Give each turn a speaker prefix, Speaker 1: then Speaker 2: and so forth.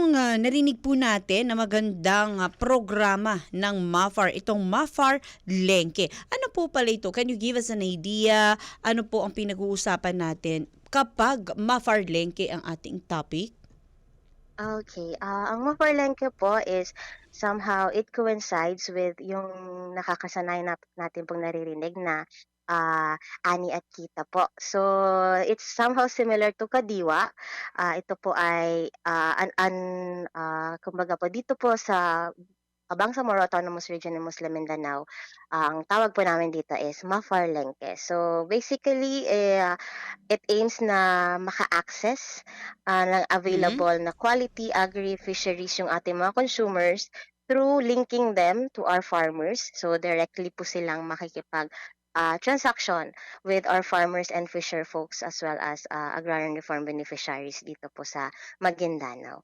Speaker 1: yung ah, narinig po natin na magandang ah, programa ng MAFAR, itong MAFAR Lenke. Ano po pala ito? Can you give us an idea? Ano po ang pinag-uusapan natin kapag MAFAR Lenke ang ating topic?
Speaker 2: Okay, ah, ang Maparlengke po is somehow it coincides with yung nakakasanay na natin pong naririnig na ah, ani at kita po. So, it's somehow similar to Kadiwa. Ah, ito po ay ah, an, an ah, kumbaga po dito po sa Bangsamoro Autonomous Region ng Muslim Mindanao, ah, ang tawag po namin dito is Mafarlengke. So, basically, eh, ah, it aims na maka-access ah, ng
Speaker 1: Mhm.
Speaker 2: available na quality agri-fisheries yung ating mga consumers through linking them to our farmers. So, directly po silang makikipag ah, transaction with our farmers and fisher folks as well as ah, agrarian reform beneficiaries dito po sa Maguindanao.